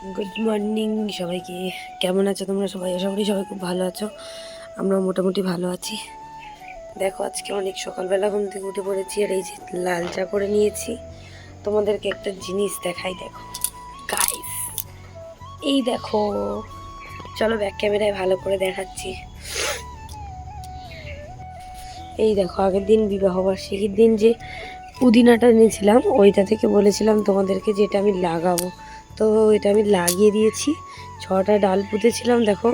Good morning সবাইকে। কেমন আছো তোমরা সবাই? আশা করি সবাই খুব ভালো আছো। আমরা মোটামুটি ভালো আছি। দেখো, আজকে অনেক সকালবেলা ঘুম থেকে উঠে পড়েছি আর এই যে লাল চা করে নিয়েছি। তোমাদেরকে একটা জিনিস দেখাই, দেখো। গাইস এই দেখো, চলো ব্যাক ক্যামেরায় ভালো করে দেখাচ্ছি। এই দেখো, আগের দিন বিবাহ বার্ষিকীর দিন যে পুদিনাটা নিয়েছিলাম ওইটা থেকে বলেছিলাম তোমাদেরকে যেটা আমি লাগাবো। তো এটা আমি লাগিয়ে দিয়েছি। ছটা ডাল পুঁতেছিলাম, দেখো।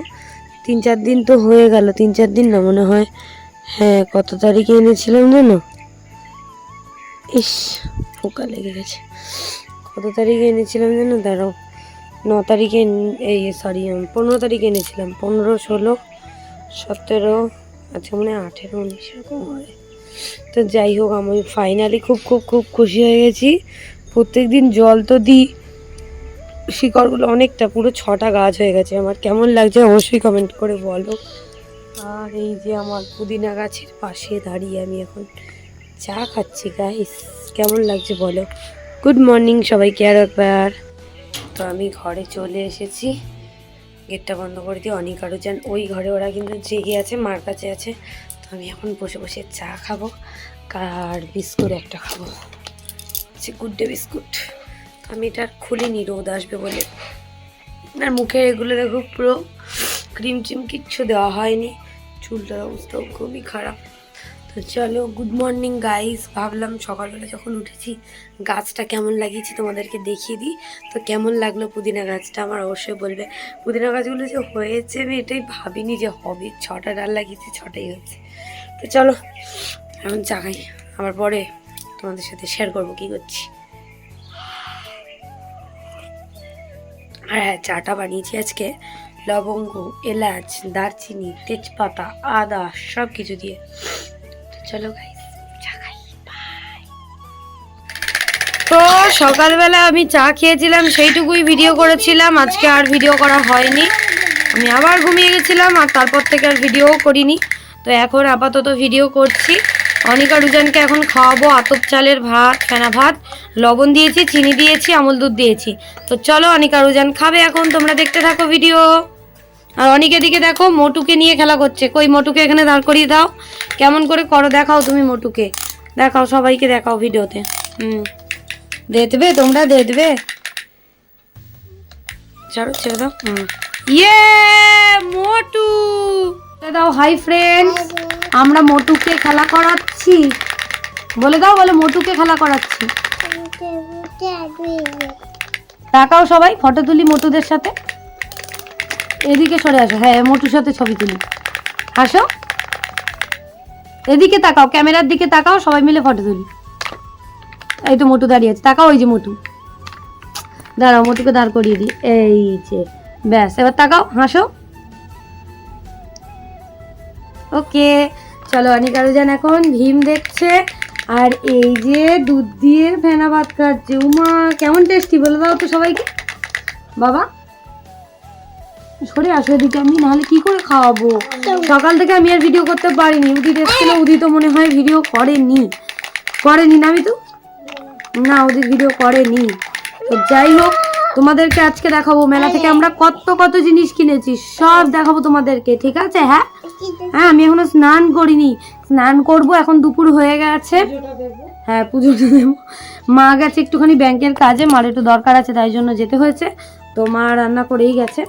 তিন চার দিন তো হয়ে গেল, তিন চার দিন না মনে হয়। হ্যাঁ কত তারিখে এনেছিলাম জানো? ইস, পোকা লেগে গেছে। কত তারিখে এনেছিলাম জানো? দাঁড়াও। ন তারিখে এই সরি পনেরো তারিখে এনেছিলাম। পনেরো, ষোলো, সতেরো আচ্ছা মানে আঠেরো, উনিশ, এরকম হয়। তো যাই হোক, আমি ফাইনালি খুব খুব খুব খুশি হয়ে গেছি। প্রত্যেক দিন জল তো দিই। শিকড়গুলো অনেকটা, পুরো ছটা গাছ হয়ে গেছে। আমার কেমন লাগছে অবশ্যই কমেন্ট করে বলো। আর এই যে আমার পুদিনা গাছের পাশে দাঁড়িয়ে আমি এখন চা খাচ্ছি গাইস কেমন লাগছে বলো? গুড মর্নিং সবাইকে আর একবার। তো আমি ঘরে চলে এসেছি। গেটটা বন্ধ করে দিয়ে অনেক আরও যান ওই ঘরে ওরা কিন্তু জেগে আছে, মার কাছে আছে। তো আমি এখন বসে বসে চা খাব, আর বিস্কুট একটা খাব। Good Day biscuit. আমি এটা আর খুলিনি, রোদ আসবে বলে। আর মুখে এগুলো দেখো পুরো ক্রিম চিম কিচ্ছু দেওয়া হয়নি। চুলটার অবস্থাও খুবই খারাপ। তো চলো গুড মর্নিং গাইস ভাবলাম সকালবেলা যখন উঠেছি, গাছটা কেমন লাগিয়েছি তোমাদেরকে দেখিয়ে দিই। তো কেমন লাগল পুদিনা গাছটা আমার অবশ্যই বলবে। পুদিনা গাছগুলো যে হয়েছে, আমি এটাই ভাবিনি যে হবে। ছটা ডাল লাগিয়েছি, ছটাই হয়েছে। তো চলো, এখন চা খাই। আবার পরে তোমাদের সাথে শেয়ার করব, কী করছি। আর হ্যাঁ চাটা বানিয়েছি আজকে। লবঙ্গ, এলাচ, দারচিনি, তেজপাতা, আদা সব কিছু দিয়ে। তো চলো Bye. তো সকালবেলা আমি চা খেয়েছিলাম, সেইটুকুই ভিডিও করেছিলাম। আজকে আর ভিডিও করা হয়নি। আমি আবার ঘুমিয়ে গেছিলাম আর তারপর থেকে আর ভিডিও করিনি। তো এখন আপাতত ভিডিও করছি। অনিকা রুজানকে এখন খাওয়াবো আতপ চালের ভাত ফেনা ভাত। লবণ দিয়েছি, চিনি দিয়েছি, আমল দুধ দিয়েছি। তো চলো, অনিকা রুজান খাবে এখন। তোমরা দেখতে থাকো ভিডিও। আর অনেকের দিকে দেখো, মোটুকে নিয়ে খেলা করছে। কই মোটুকে এখানে দাঁড় করিয়ে দাও। কেমন করে করো, দেখাও তুমি মোটুকে। দেখাও, সবাইকে দেখাও ভিডিওতে। হুম। দেখবে? তোমরা দেখবে? ছাড়ো ছেড়ে দাও। হুম। ইয়ে মোটু! দাও হাই ফ্রেন্ডস আমরা মোটুকে খেলা করাচ্ছি। বলে দাও, বলে, মোটুকে খেলা করাচ্ছি। তাকাও সবাই, ফটো তুলি মোটুদের সাথে। এদিকে সরে আসো। হ্যাঁ মোটুর সাথে ছবি তুলি। আসো। এদিকে তাকাও, ক্যামেরার দিকে তাকাও, সবাই মিলে ফটো তুলি। এই তো মোটু দাঁড়িয়ে আছে। তাকাও ওই যে মোটু। দাঁড়াও, মোটুকে দাঁড় করিয়ে দিই। এই যে, ব্যাস, এবার তাকাও, হাসো। ওকে, চলো অনিকা রোজান এখন ভীম দেখছে। আর এই যে দুধ দিয়ে ফেনা ভাত খাচ্ছে, উমা, কেমন টেস্টি বলে দাও তো সবাইকে। বাবা, সরে আসো এদিকে আমি, নাহলে কি করে খাওয়াবো? সকাল থেকে আমি আর ভিডিও করতে পারিনি। উদি উদিত এসেছিল উদিত মনে হয় ভিডিও করেনি। করেনি না আমি তো না ওদের ভিডিও করেনি। তো যাই হোক তোমাদেরকে আজকে দেখাবো মেলা থেকে। আমরা কত কত জিনিস কিনেছি, সব দেখাবো তোমাদেরকে, ঠিক আছে? হ্যাঁ? হ্যাঁ আমি এখনও স্নান করিনি। স্নান করব, এখন দুপুর হয়ে গেছে। হ্যাঁ পুজো দেব। মা গেছে একটুখানি ব্যাংকের কাজে, মার একটু দরকার আছে, তাই জন্য যেতে হয়েছে। তো মা রান্না করেই গেছে।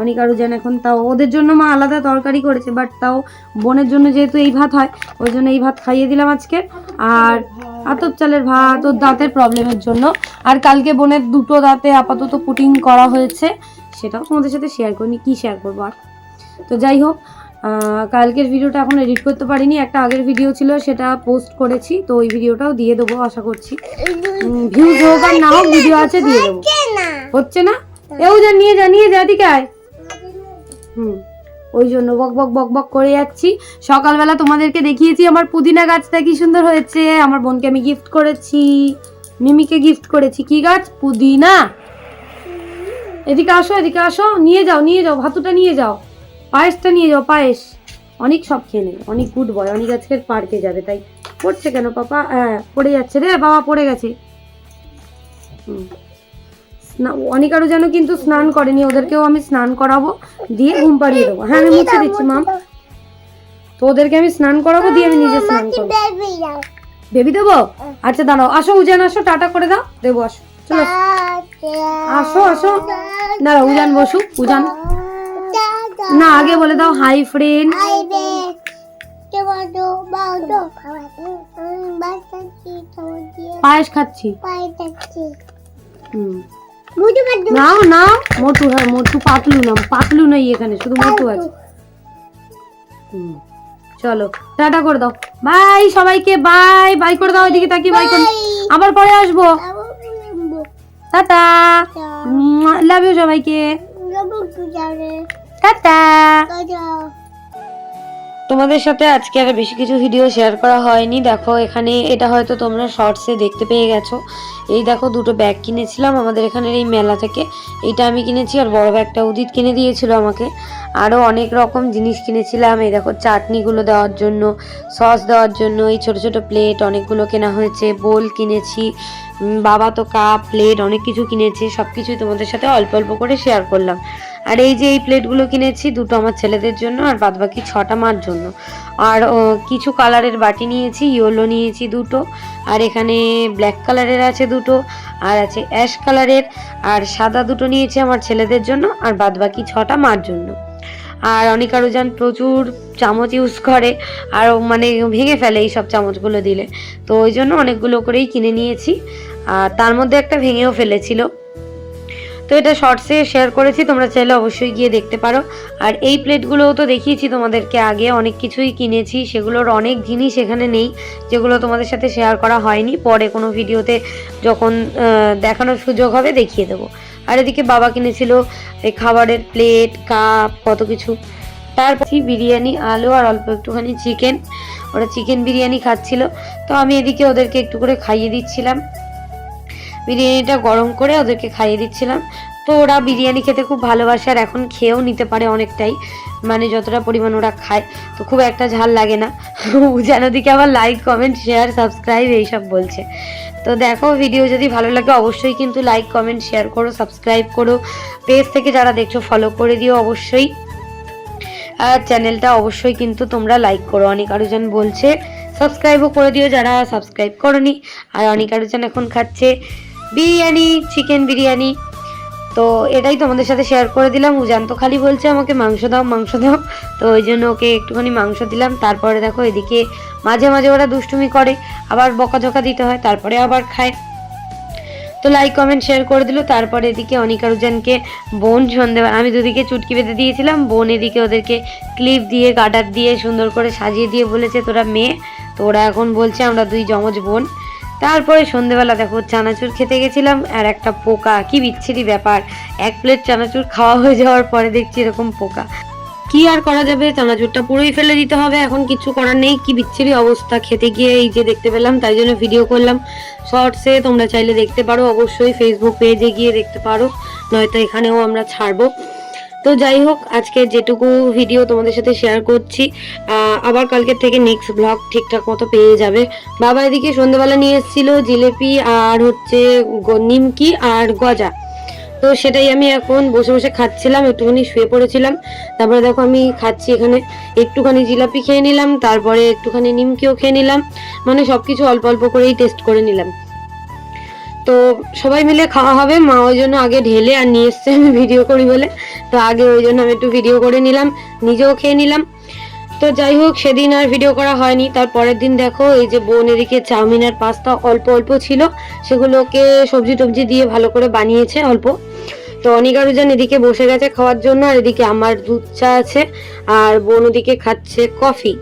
অনেক আরও যেন এখন তাও ওদের জন্য মা আলাদা তরকারি করেছে বাট তাও বোনের জন্য যেহেতু এই ভাত হয় ওই জন্য এই ভাত খাইয়ে দিলাম আজকে। আর আতপ চালের ভাত ওর দাঁতের প্রবলেমের জন্য। আর কালকে বোনের দুটো দাঁতে আপাতত পুটিং করা হয়েছে সেটাও তোমাদের সাথে শেয়ার করিনি কী শেয়ার করব আর। তো যাই হোক কালকের ভিডিওটা এখন এডিট করতে পারিনি একটা আগের ভিডিও ছিল সেটা পোস্ট করেছি তো ওই ভিডিওটাও দিয়ে দেবো আশা করছি। ভিউজ হোক আর না হোক ভিডিও আছে দিয়ে দেবো। হচ্ছে না? এও যা নিয়ে যা নিয়ে যা দিকে আয় হুম। ওই জন্য বক বক বক বক করে যাচ্ছি। সকালবেলা তোমাদেরকে দেখিয়েছি আমার পুদিনা গাছটা কি সুন্দর হয়েছে। আমার বোনকে আমি গিফট করেছি। মিমিকে গিফট করেছি। কি গাছ? পুদিনা। এদিকে আসো এদিকে আসো। নিয়ে যাও নিয়ে যাও। ভাতুটা নিয়ে যাও। পায়েসটা নিয়ে যাও, পায়েস। অনেক সব খেয়ে নেবে। অনেক গুড বয় অনেক আজকের পার্কে যাবে। তাই পড়ছে কেন, পাপা? হ্যাঁ পড়ে যাচ্ছে রে। বাবা পড়ে গেছে। হুম। অনিকারও যেন কিন্তু স্নান করেনি ওদেরকেও আমি স্নান করাবো দিয়ে ঘুম পাড়িয়ে দেবো। হ্যাঁ আমি মুছে দিচ্ছি মাম। তো ওদেরকে আমি স্নান করাবো দিয়ে আমি নিজে স্নান করব। বেবি দেবো? আচ্ছা দাঁড়াও আসো উজান আসো টাটা করে দাও। দেবো আসো চলো। আসো আসো। দাঁড়াও উজান বসু উজান। না আগে বলে দাও হাই ফ্রেন্ড। পায়েস খাচ্ছি। হুম। নাও নাও। মোটু হ্যাঁ মোটু পাতলু না পাতলু নেই এখানে শুধু মোটু আছে। চলো টাটা করে দাও। বাই সবাইকে বাই বাই করে দাও এদিকে তাকিয়ে বাই করে আবার পরে আসব। টাটা। লাভ ইউ সবাইকে। টাটা। তোমাদের সাথে আজকে আর বেশি কিছু ভিডিও শেয়ার করা হয়নি। দেখো, এখানে এটা হয়তো তোমরা শর্টসে দেখতে পেয়ে গেছো। এই দেখো, দুটো ব্যাগ কিনেছিলাম আমাদের এখানের এই মেলা থেকে। এইটা আমি কিনেছি আর বড় ব্যাগটা উদিত কিনে দিয়েছিল আমাকে। আরও অনেক রকম জিনিস কিনেছিলাম। এই দেখো, চাটনিগুলো দেওয়ার জন্য সস দেওয়ার জন্য, এই ছোট ছোট প্লেট অনেকগুলো কেনা হয়েছে। বোল কিনেছি বাবা তো কাপ প্লেট অনেক কিছু কিনেছে। সব কিছুই তোমাদের সাথে অল্প অল্প করে শেয়ার করলাম। আর এই যে এই প্লেটগুলো কিনেছি, দুটো আমার ছেলেদের জন্য আর বাদবাকি ছটা মার জন্য। আর কিছু কালারের বাটি নিয়েছি ইয়েলো নিয়েছি দুটো, আর এখানে ব্ল্যাক কালারের আছে দুটো, আর আছে অ্যাশ কালারের আর সাদা দুটো নিয়েছি আমার ছেলেদের জন্য, আর বাদবাকি ছটা মার জন্য। আর অনেক যান প্রচুর চামচ ইউজ করে, আর মানে ভেঙে ফেলে এই সব চামচগুলো দিলে। তো ওই জন্য অনেকগুলো করেই কিনে নিয়েছি, আর তার মধ্যে একটা ভেঙেও ফেলেছিল। তো এটা শর্টসে শেয়ার করেছি, তোমরা চাইলে অবশ্যই গিয়ে দেখতে পারো। আর এই প্লেটগুলোও তো দেখিয়েছি তোমাদেরকে আগে, অনেক কিছুই কিনেছি, সেগুলোর অনেক জিনিস এখানে নেই, যেগুলো তোমাদের সাথে শেয়ার করা হয়নি। পরে কোনো ভিডিওতে যখন দেখানোর সুযোগ হবে, দেখিয়ে দেবো। আর এদিকে বাবা কিনেছিল এই খাবারের প্লেট কাপ কত কিছু। তারপর বিরিয়ানি, আলু, আর অল্প একটুখানি চিকেন ওরা চিকেন বিরিয়ানি খাচ্ছিল। তো আমি এদিকে ওদেরকে একটু করে খাইয়ে দিচ্ছিলাম। বিরিয়ানিটা গরম করে ওদেরকে খাইয়ে দিচ্ছিলাম। তো ওরা বিরিয়ানি খেতে খুব ভালোবাসে আর এখন খেয়েও নিতে পারে অনেকটাই। মানে যতটা পরিমাণ ওরা খায়, তো খুব একটা ঝাল লাগে না। যেন দিকে আবার লাইক কমেন্ট শেয়ার সাবস্ক্রাইব এইসব বলছে। তো দেখো ভিডিও যদি ভালো লাগে অবশ্যই কিন্তু লাইক কমেন্ট শেয়ার করো সাবস্ক্রাইব করো। পেজ থেকে যারা দেখছ ফলো করে দিও অবশ্যই। আর চ্যানেলটা অবশ্যই কিন্তু তোমরা লাইক করো, অনেক আরোজন বলছে। সাবস্ক্রাইবও করে দিও যারা সাবস্ক্রাইব করনি। আর অনেক আরোজন এখন খাচ্ছে। বিরিয়ানি চিকেন বিরিয়ানি। তো এটাই তোমাদের সাথে শেয়ার করে দিলাম। উজান তো খালি বলছে আমাকে মাংস দাও মাংস দাও। তো ওই জন্য ওকে একটুখানি মাংস দিলাম। তারপরে দেখো এদিকে মাঝে মাঝে ওরা দুষ্টুমি করে। আবার বকাঝকা দিতে হয়, তারপরে আবার খায়। তো লাইক কমেন্ট শেয়ার করে দিল। তারপরে এদিকে অনিকা রুজানকে বোন সন্ধেবেলা আমি দুদিকে চুটকি বেঁধে দিয়েছিলাম। বোন এদিকে ওদেরকে ক্লিপ দিয়ে গার্ডার দিয়ে সুন্দর করে সাজিয়ে দিয়ে বলেছে, তোরা মেয়ে? তো ওরা এখন বলছে, আমরা দুই জমজ বোন। তারপরে সন্ধেবেলা দেখো চানাচুর খেতে গেছিলাম আর একটা পোকা, কি বিচ্ছিরি ব্যাপার। এক প্লেট চানাচুর খাওয়া হয়ে যাওয়ার পরে দেখছি এরকম পোকা। কি আর করা যাবে? চানাচুরটা পুরোই ফেলে দিতে হবে, এখন কিছু করার নেই। কি বিচ্ছিরি অবস্থা, খেতে গিয়ে এই যে দেখতে পেলাম, তাই জন্য ভিডিও করলাম। শর্টসে তোমরা চাইলে দেখতে পারো, অবশ্যই ফেসবুক পেজে গিয়ে দেখতে পারো, নয়তো এখানেও আমরা ছাড়বো। তো যাই হোক, আজকে যেটুকু ভিডিও তোমাদের সাথে শেয়ার করছি আবার কালকের থেকে নেক্সট ব্লগ ঠিকঠাক মতো পেয়ে যাবে। বাবা এদিকে সন্ধ্যেবেলা নিয়ে এসেছিল জিলেপি আর হচ্ছে নিমকি আর গজা। তো সেটাই আমি এখন বসে বসে খাচ্ছিলাম, একটুখানি শুয়ে পড়েছিলাম। তারপরে দেখো আমি খাচ্ছি এখানে একটুখানি জিলাপি খেয়ে নিলাম, তারপরে একটুখানি নিমকিও খেয়ে নিলাম। মানে সব কিছু অল্প অল্প করেই টেস্ট করে নিলাম। তো সবাই মিলে খাওয়া হবে। মা ওই জন্য আগে ঢেলে আর নিয়ে এসছে আমি ভিডিও করি বলে। তো আগে ওই জন্য আমি একটু ভিডিও করে নিলাম, নিজেও খেয়ে নিলাম। তো যাই হোক, সেদিন আর ভিডিও করা হয়নি। তার পরের দিন দেখো, এই যে বোন এদিকে চাউমিন আর পাস্তা অল্প অল্প ছিল, সেগুলোকে সবজি টবজি দিয়ে ভালো করে বানিয়েছে অল্প। তো অনিকারুজান এদিকে বসে গেছে খাওয়ার জন্য, আর এদিকে আমার দুধ চা আছে, আর বোন ওদিকে খাচ্ছে কফি।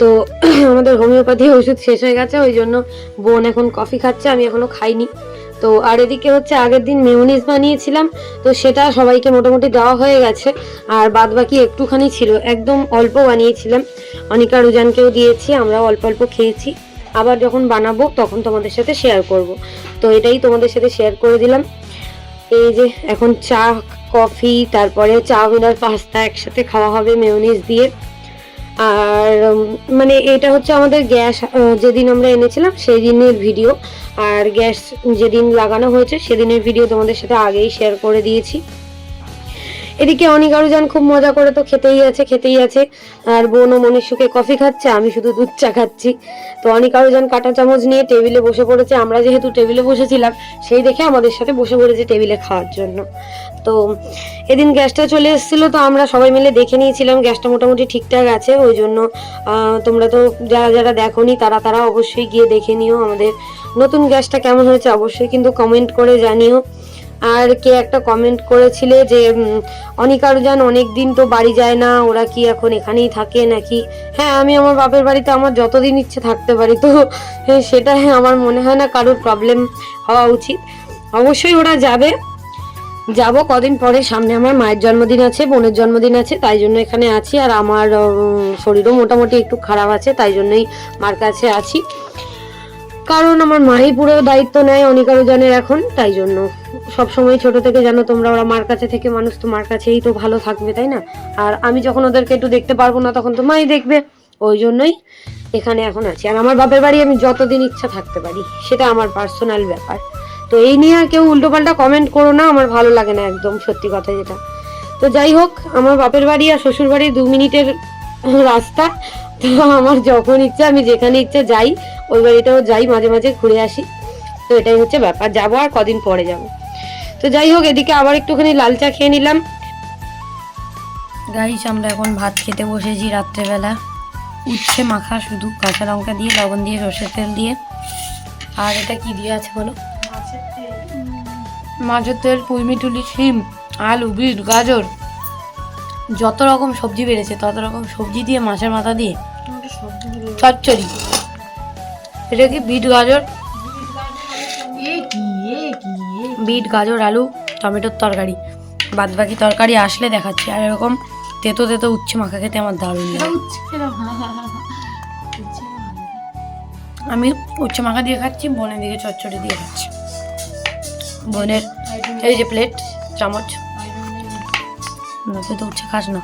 তো আমাদের হোমিওপ্যাথি ওষুধ শেষ হয়ে গেছে, ওই জন্য বোন এখন কফি খাচ্ছে, আমি এখনও খাইনি। তো আর এদিকে হচ্ছে আগের দিন মেয়োনিজ বানিয়েছিলাম, তো সেটা সবাইকে মোটামুটি দেওয়া হয়ে গেছে, আর বাদ বাকি একটুখানি ছিল, একদম অল্প বানিয়েছিলাম। অনিকা রুজানকেও দিয়েছি আমরা অল্প অল্প খেয়েছি। আবার যখন বানাবো তখন তোমাদের সাথে শেয়ার করব। তো এটাই তোমাদের সাথে শেয়ার করে দিলাম। এই যে এখন চা, কফি, তারপরে চাউমিন আর পাস্তা একসাথে খাওয়া হবে মেয়োনিজ দিয়ে। আর মানে এটা হচ্ছে আমাদের গ্যাস যেদিন আমরা এনেছিলাম সেই দিনের ভিডিও। আর গ্যাস যেদিন লাগানো হয়েছে সেদিনের ভিডিও তোমাদের সাথে আগেই শেয়ার করে দিয়েছি। এদিকে অনিক আরুজান খুব মজা করে তো খেতেই আছে খেতেই আছে। আর বোন ও সুখে কফি খাচ্ছে, আমি শুধু দুধ চা খাচ্ছি। তো অনিক আরুজান কাঁটা চামচ নিয়ে টেবিলে বসে পড়েছে। আমরা যেহেতু টেবিলে বসেছিলাম, সেই দেখে আমাদের সাথে বসে পড়েছে টেবিলে খাওয়ার জন্য। তো এদিন গ্যাসটা চলে এসেছিল, তো আমরা সবাই মিলে দেখে নিয়েছিলাম গ্যাসটা মোটামুটি ঠিকঠাক আছে। ওই জন্য তোমরা তো যারা যারা দেখোনি, তারা তারা অবশ্যই গিয়ে দেখে নিও আমাদের নতুন গ্যাসটা কেমন হয়েছে, অবশ্যই কিন্তু কমেন্ট করে জানিও। আর কে একটা কমেন্ট করেছিলে যে অনিকারুজান অনেক দিন তো বাড়ি যায় না ওরা কি এখন এখানেই থাকে নাকি? হ্যাঁ আমি আমার বাপের বাড়িতে আমার যতদিন ইচ্ছে থাকতে পারি তো হ্যাঁ, সেটা আমার মনে হয় না কারোর প্রবলেম হওয়া উচিত। অবশ্যই ওরা যাবে। যাব কদিন পরে সামনে আমার মায়ের জন্মদিন আছে বোনের জন্মদিন আছে তাই জন্য এখানে আছি। আর আমার শরীরও মোটামুটি একটু খারাপ আছে তাই জন্যই মার কাছে আছি। কারণ আমার মাই পুরো দায়িত্ব নেয় অনিকারুজনের এখন, তাই জন্য। সব সময় ছোট থেকে জানো তোমরা, ওরা মার কাছে থেকে মানুষ তো মার কাছেই তো ভালো থাকবে, তাই না? আর আমি যখন ওদেরকে একটু দেখতে পারব না, তখন তো মাই দেখবে। ওই জন্যই এখানে এখন আছি। আর আমার বাপের বাড়ি আমি যতদিন ইচ্ছা থাকতে পারি, সেটা আমার পার্সোনাল ব্যাপার। তো এই নিয়ে আর কেউ উল্টোপাল্টা কমেন্ট করো না, আমার ভালো লাগে না একদম, সত্যি কথা যেটা। তো যাই হোক, আমার বাপের বাড়ি আর শ্বশুর বাড়ি দু মিনিটের রাস্তা। তো আমার যখন ইচ্ছা আমি যেখানে ইচ্ছা যাই ওই বাড়িটাও যাই মাঝে মাঝে ঘুরে আসি। তো এটাই হচ্ছে ব্যাপার যাব আর কদিন পরে যাব। তো যাই হোক এদিকে আবার একটুখানি লাল চা খেয়ে নিলাম। গাইস আমরা এখন ভাত খেতে বসেছি রাত্রেবেলা। উচ্ছে মাখা শুধু কাঁচা লঙ্কা দিয়ে লবণ দিয়ে সর্ষের তেল দিয়ে। আর এটা কি দিয়ে আছে বলো? মাছের তেল। পুঁইমিটুলি শিম আলু বিট গাজর। যত রকম সবজি বেড়েছে তত রকম সবজি দিয়ে মাছের মাথা দিয়ে চচ্চড়ি। এটা কি বিট গাজর? বিট গাজর আলু টমেটোর তরকারি। বাদ বাকি তরকারি আসলে দেখাচ্ছি আর এরকম তেতো তেতো উচ্ছে মাখা খেতে আমার দারুণ আমি উচ্ছে মাখা দিয়ে খাচ্ছি বোনের দিকে চচ্চড়ি দিয়ে খাচ্ছি। বোনের এই যে প্লেট চামচ। না তুই তো উচ্ছে খাস না।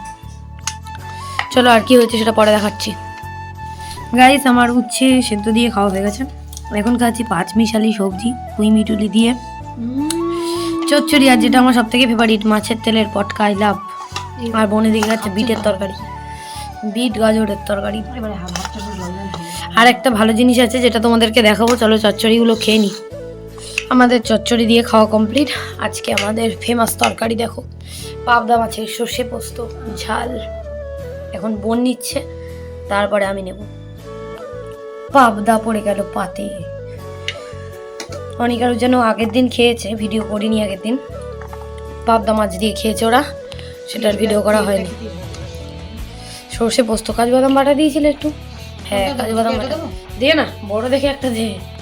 চলো আর কি হয়েছে সেটা পরে দেখাচ্ছি। গাইস আমার উচ্ছে সেদ্ধ দিয়ে খাওয়া হয়ে গেছে। এখন খাচ্ছি পাঁচ মিশালি সবজি পুঁই মিটুলি দিয়ে। চচ্চড়ি আর যেটা আমার সব থেকে ফেভারিট মাছের তেলের পটকা আই লাভ আর বনে দিকে খাচ্ছে বিটের তরকারি। বিট গাজরের তরকারি। আর একটা ভালো জিনিস আছে যেটা তোমাদেরকে দেখাবো চলো চচ্চড়িগুলো খেয়ে নিই আমাদের চচ্চড়ি দিয়ে খাওয়া কমপ্লিট আজকে আমাদের ফেমাস তরকারি দেখো। পাবদা মাছের সর্ষে পোস্ত, ঝাল। এখন বোন নিচ্ছে, তারপরে আমি নেব। পাবদা পড়ে গেল পাতে। অনেক আরও যেন আগের দিন খেয়েছে ভিডিও করিনি আগের দিন। পাবদা মাছ দিয়ে খেয়েছে ওরা, সেটার ভিডিও করা হয়নি। সর্ষে পোস্ত, কাজু বাদাম বাটা দিয়েছিল একটু? হ্যাঁ কাজু বাদাম বাটা। দিয়ে না, বড় দেখে একটা দে।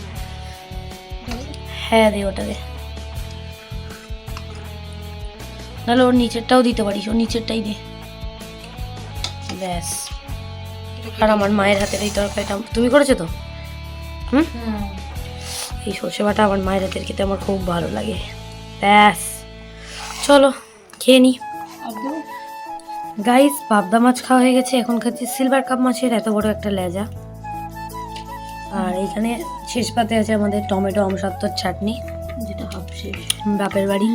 হ্যাঁ দে ওটা দে। নাহলে ওর নিচেরটাও দিতে পারিস ওর নিচেরটাই দে। ব্যাস। আর আমার মায়ের হাতের এই তরকারিটা তুমি করেছ তো? হুম? এই সর্ষে বাটা আমার মায়ের হাতের খেতে আমার খুব ভালো লাগে। ব্যাস। চলো খেয়ে নি। গাইস পাবদা মাছ খাওয়া হয়ে গেছে এখন খাচ্ছি সিলভার কাপ মাছের এত বড় একটা লেজা। আর এখানে শেষ পাতে আছে আমাদের টমেটো আমসত্তর চাটনি। যেটা হাফ শেষ। বাপের বাড়ি।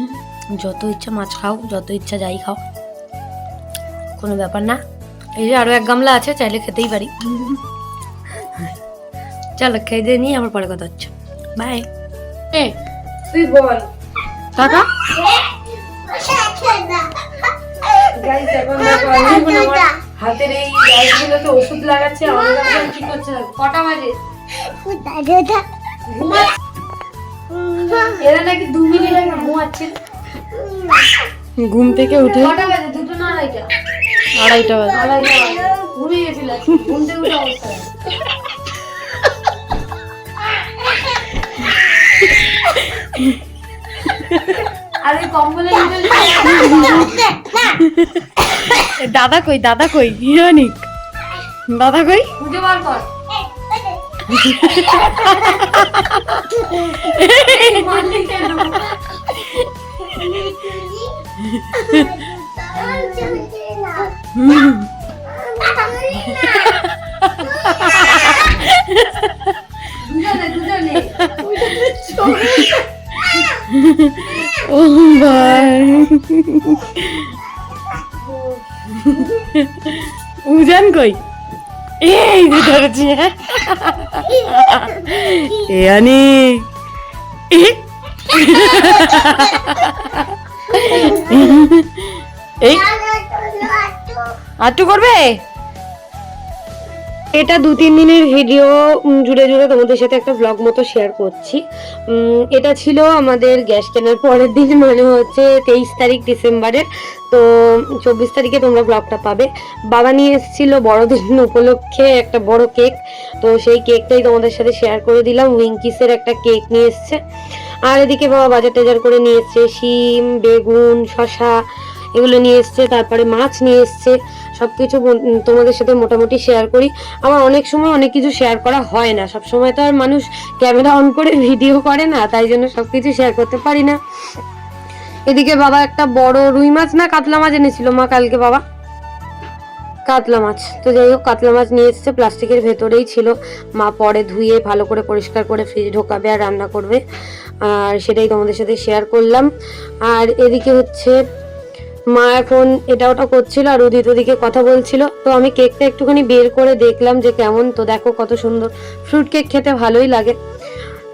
যত ইচ্ছা মাছ খাও যত ইচ্ছা যাই খাও। কোনো ব্যাপার না। এই যে আরও এক গামলা আছে চাইলে খেতেই পারি। চলো খেয়ে দিয়ে নিয়ে আমার পরে কথা হচ্ছে। বাই এ তুই বল। হাতের এই গাছগুলোতে ওষুধ লাগাচ্ছে আমাদের এখন কি করছে? কটা বাজে? এরা নাকি দু মিনিট আগে ঘুমাচ্ছে ঘুম থেকে উঠে কটা বাজে? দুটো না আড়াইটা? আড়াইটা বাজে। আড়াইটা ঘুমিয়ে গেছিল। ঘুম থেকে উঠে অবস্থা আরে কম্বলের দাদা কই? দাদা কই? হিরোনিক দাদা কই? খুঁজে বার কর। দুজনে দুজনে উজান কই? এ এই আটু করবে? এটা দু তিন দিনের ভিডিও জুড়ে জুড়ে তোমাদের সাথে একটা ব্লগ মতো শেয়ার করছি। এটা ছিল আমাদের গ্যাস কেনার পরের দিন মানে হচ্ছে তেইশ তারিখ ডিসেম্বরের। তো, চব্বিশ তারিখে তোমরা ব্লগটা পাবে। বাবা নিয়ে এসেছিল বড়দিন উপলক্ষে একটা বড় কেক। তো সেই কেকটাই তোমাদের সাথে শেয়ার করে দিলাম। উইঙ্কিসের একটা কেক নিয়ে এসছে। আর এদিকে বাবা বাজার টাজার করে নিয়ে এসছে। শিম, বেগুন শশা এগুলো নিয়ে এসছে। তারপরে মাছ নিয়ে এসছে। সব কিছু তোমাদের সাথে মোটামুটি শেয়ার করি। আমার অনেক সময় অনেক কিছু শেয়ার করা হয় না। সব সময় তো আর মানুষ ক্যামেরা অন করে ভিডিও করে না, তাই জন্য সব কিছু শেয়ার করতে পারি না। এদিকে বাবা একটা বড় রুই মাছ না কাতলা মাছ এনেছিল? মা, কালকে বাবা? কাতলা মাছ। তো যাই হোক, কাতলা মাছ নিয়ে এসেছে, প্লাস্টিকের ভেতরেই ছিল। মা পরে ধুয়ে ভালো করে পরিষ্কার করে ফ্রিজ ঢোকাবে আর রান্না করবে। আর সেটাই তোমাদের সাথে শেয়ার করলাম। আর এদিকে হচ্ছে মা এখন এটা ওটা করছিল আর উদিত ওদিকে কথা বলছিল। তো আমি কেকটা একটুখানি বের করে দেখলাম যে কেমন। তো দেখো কত সুন্দর। ফ্রুট কেক খেতে ভালোই লাগে।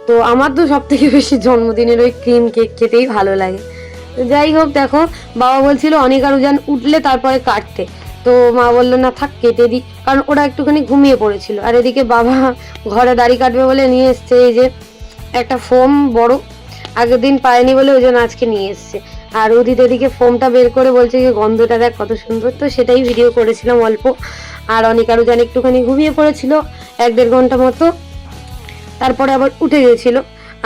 তো আমার তো সব থেকে বেশি জন্মদিনের ওই ক্রিম কেক খেতেই ভালো লাগে। যাই হোক দেখো, বাবা বলছিল অনেক আর উজান উঠলে তারপরে কাটতে। তো মা বলল, না থাক, কেটে দিই। কারণ ওরা একটুখানি ঘুমিয়ে পড়েছিল। আর এদিকে বাবা ঘরে দাড়ি কাটবে বলে নিয়ে এসছে, এই যে একটা ফোম বড়। আগের দিন পায়নি বলে ওই জন্য আজকে নিয়ে এসছে। আর উদিত এদিকে ফোমটা বের করে বলছে যে গন্ধটা দেখ কত সুন্দর। তো সেটাই ভিডিও করেছিলাম অল্প। আর অনেক আরও যেন একটুখানি ঘুমিয়ে পড়েছিল, এক দেড় ঘণ্টা মতো। তারপরে আবার উঠে গেছিল।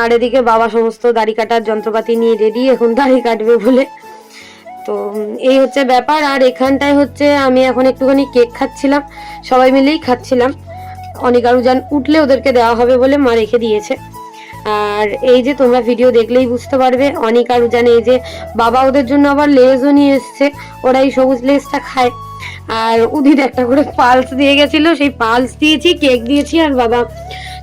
আর এদিকে বাবা সমস্ত দাড়ি কাটার যন্ত্রপাতি নিয়ে রেডি, এখন দাড়ি কাটবে বলে। তো এই হচ্ছে ব্যাপার। আর এখানটায় হচ্ছে আমি এখন একটুখানি কেক খাচ্ছিলাম। সবাই মিলেই খাচ্ছিলাম। অনেক আরও যান উঠলে ওদেরকে দেওয়া হবে বলে মা রেখে দিয়েছে। আর এই যে তোমরা ভিডিও দেখলেই বুঝতে পারবে, অনেক আর জানে এই যে বাবা ওদের জন্য আবার লেজও নিয়ে এসছে ওরা এই সবুজ লেজটা খায়। আর উদিত একটা করে পালস দিয়ে গেছিল, সেই পালস দিয়েছি কেক দিয়েছি, আর বাবা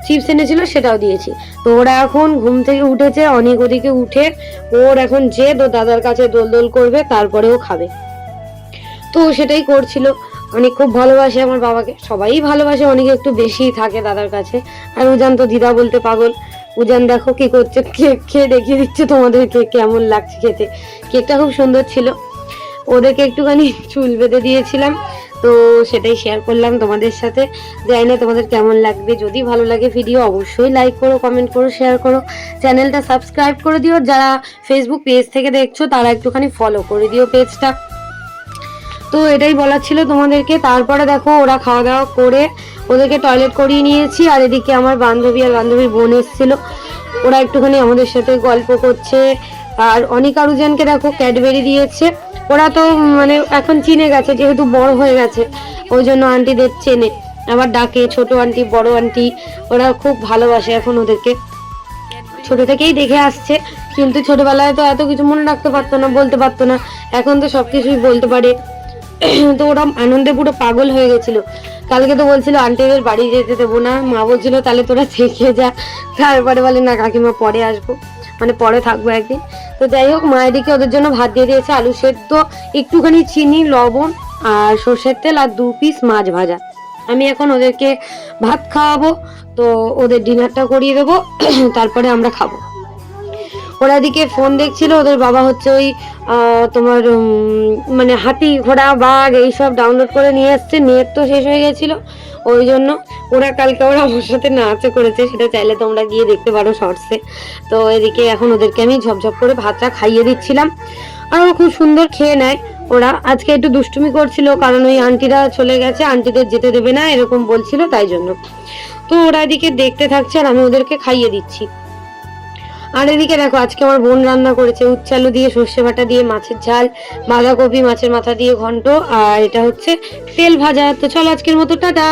চিপস এনেছিল, সেটাও দিয়েছি। তো ওরা এখন ঘুম থেকে উঠেছে, অনেক ওদিকে উঠে, ওর এখন যে তো দাদার কাছে দোল দোল করবে তারপরেও খাবে। তো সেটাই করছিল। অনেক খুব ভালোবাসে আমার বাবাকে, সবাই ভালোবাসে, অনেকে একটু বেশিই থাকে দাদার কাছে। আর উজান তো দিদা বলতে পাগল। উজান দেখো কি করছে কেক খেয়ে দেখিয়ে দিচ্ছে তোমাদেরকে, কেমন লাগছে খেতে। কেকটা খুব সুন্দর ছিল। ওদেরকে একটুখানি চুল বেঁধে দিয়েছিলাম, তো সেটাই শেয়ার করলাম তোমাদের সাথে। জানি না তোমাদের কেমন লাগবে। যদি ভালো লাগে ভিডিও অবশ্যই লাইক করো কমেন্ট করো শেয়ার করো। চ্যানেলটা সাবস্ক্রাইব করে দিও। যারা ফেসবুক পেজ থেকে দেখছ, তারা একটুখানি ফলো করে দিও পেজটা তো এটাই বলার ছিল তোমাদেরকে। তারপরে দেখো, ওরা খাওয়া দাওয়া করে ওদেরকে টয়লেট করিয়ে নিয়েছি, আর এদিকে আমার বান্ধবী আর বান্ধবীর বোন এসেছিল। ওরা একটুখানি আমাদের সাথে গল্প করছে, আর অনেক আরুজনকে দেখো ক্যাডবেরি দিয়েছে। ওরা তো মানে এখন চিনে গেছে, যেহেতু বড় হয়ে গেছে, ওই জন্য আন্টিদের চেনে। আবার ডাকে, ছোট আন্টি বড় আন্টি ওরা খুব ভালোবাসে এখন ওদেরকে। ছোট থেকেই দেখে আসছে, কিন্তু ছোটবেলায় তো এত কিছু মনে রাখতে পারতো না, বলতে পারতো না। এখন তো সব কিছুই বলতে পারে। তো ওরা আনন্দে পুরো পাগল হয়ে গেছিল। কালকে তো বলছিল আন্টিদের বাড়ি যেতে দেবো না। মা বলছিল, তাহলে তোরা থেকে যা। তারপরে বলে, না কাকিমা, পরে আসব। মানে পরে থাকব একদিন। তো যাই হোক মায়ের দিকে ওদের জন্য ভাত দিয়ে দিয়েছে, আলু সেদ্ধ, একটুখানি চিনি, লবণ আর সর্ষের তেল আর দু পিস মাছ ভাজা। আমি এখন ওদেরকে ভাত খাওয়াবো, তো ওদের ডিনারটা করিয়ে দেবো। তারপরে আমরা খাব। ওরা এদিকে ফোন দেখছিল, ওদের বাবা হচ্ছে ওই তোমার মানে হাতি ঘোড়া, বাঘ এইসব ডাউনলোড করে নিয়ে এসছে নেট তো শেষ হয়ে গেছিল। ওই জন্য ওরা কালকে ওরা আমার সাথে নাচও করেছে, সেটা চাইলে তোমরা গিয়ে দেখতে পারো শর্টসে তো এদিকে এখন ওদেরকে আমি ঝপঝপ করে ভাতটা খাইয়ে দিচ্ছিলাম। আর ওরা খুব সুন্দর খেয়ে নেয় ওরা। আজকে একটু দুষ্টুমি করছিল, কারণ ওই আন্টিরা চলে গেছে আন্টিদের যেতে দেবে না, এরকম বলছিল, তাই জন্য। তো ওরা এদিকে দেখতে থাকছে আর আমি ওদেরকে খাইয়ে দিচ্ছি। আর এদিকে দেখো, আজকে আমার বোন রান্না করেছে। উচ্চালু দিয়ে সর্ষে বাটা দিয়ে মাছের ঝাল, বাঁধাকপি মাছের মাথা দিয়ে ঘন্ট, আর এটা হচ্ছে তেল ভাজা। তো চলো আজকের মতো, টাটা!